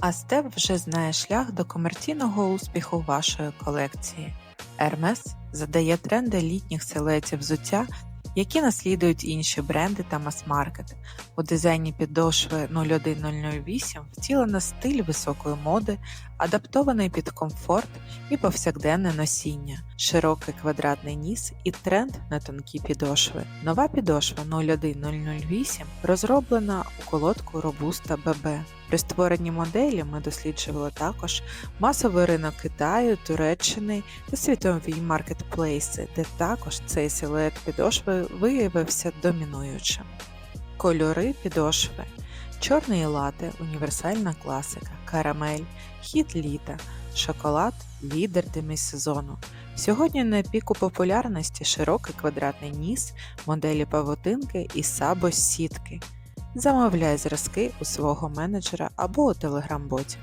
А Степ вже знає шлях до комерційного успіху вашої колекції. Hermes задає тренди літніх силуетів взуття, які наслідують інші бренди та мас-маркет. У дизайні підошви 01008 втілено стиль високої моди, адаптований під комфорт і повсякденне носіння, широкий квадратний ніс і тренд на тонкі підошви. Нова підошва 01008 розроблена у колодку Robusta BB. При створенні моделі ми досліджували також масовий ринок Китаю, Туреччини та світові маркетплейси, де також цей силует підошви виявився домінуючим. Кольори підошви чорний лате, універсальна класика, карамель, хід літа, шоколад, лідер демісезону. Сьогодні на піку популярності широкий квадратний ніс, моделі павутинки і сабо сітки. Замовляй зразки у свого менеджера або у телеграм-боті.